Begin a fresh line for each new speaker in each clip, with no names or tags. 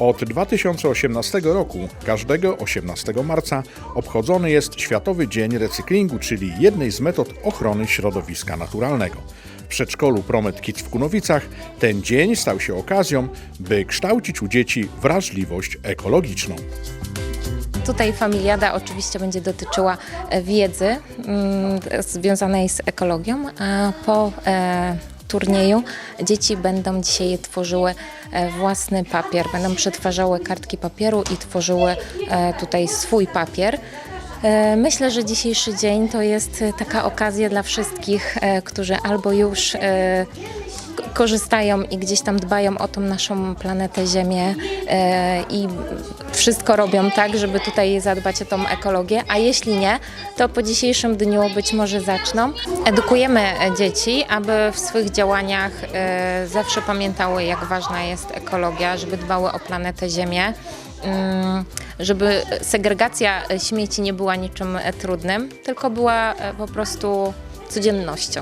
Od 2018 roku każdego 18 marca obchodzony jest Światowy Dzień Recyklingu, czyli jednej z metod ochrony środowiska naturalnego. W przedszkolu Promet Kids w Kunowicach ten dzień stał się okazją, by kształcić u dzieci wrażliwość ekologiczną.
Tutaj familiada oczywiście będzie dotyczyła e, wiedzy mm, związanej z ekologią, a po e, turnieju dzieci będą dzisiaj tworzyły e, własny papier, będą przetwarzały kartki papieru i tworzyły e, tutaj swój papier. E, Myślę, że dzisiejszy dzień to jest taka okazja dla wszystkich, którzy albo już korzystają i gdzieś tam dbają o tą naszą planetę Ziemię e, i wszystko robią tak, żeby tutaj zadbać o tą ekologię, a jeśli nie, to po dzisiejszym dniu być może zaczną. Edukujemy dzieci, aby w swych działaniach e, zawsze pamiętały, jak ważna jest ekologia, żeby dbały o planetę Ziemię. Mm, Żeby segregacja śmieci nie była niczym trudnym, tylko była e, po prostu codziennością.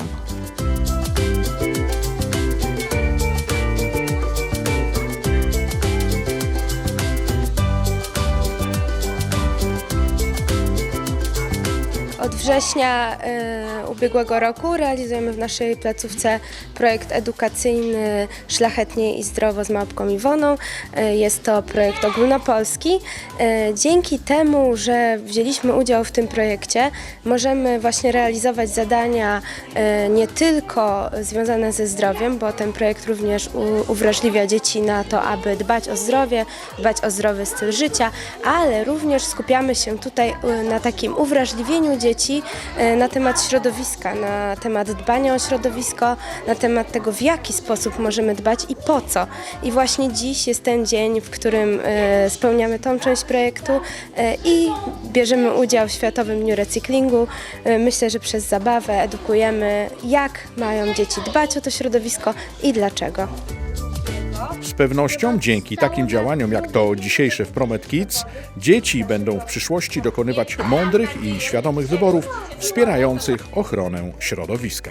Od września y, ubiegłego roku realizujemy w naszej placówce projekt edukacyjny Szlachetnie i zdrowo z małpką Iwoną. Y, jest to projekt ogólnopolski. Y, dzięki temu, że wzięliśmy udział w tym projekcie, możemy właśnie realizować zadania y, nie tylko związane ze zdrowiem, bo ten projekt również u, uwrażliwia dzieci na to, aby dbać o zdrowie, dbać o zdrowy styl życia, ale również skupiamy się tutaj y, na takim uwrażliwieniu dzieci y, na temat środowiska, na temat dbania o środowisko, na temat tego, w jaki sposób możemy dbać i po co. I właśnie dziś jest ten dzień, w którym y, spełniamy tą część projektu y, i bierzemy udział w Światowym Dniu Recyklingu. Myślę, że przez zabawę edukujemy, jak mają dzieci dbać o to środowisko i dlaczego.
Z pewnością dzięki takim działaniom jak to dzisiejsze w Promet Kids, dzieci będą w przyszłości dokonywać mądrych i świadomych wyborów wspierających ochronę środowiska.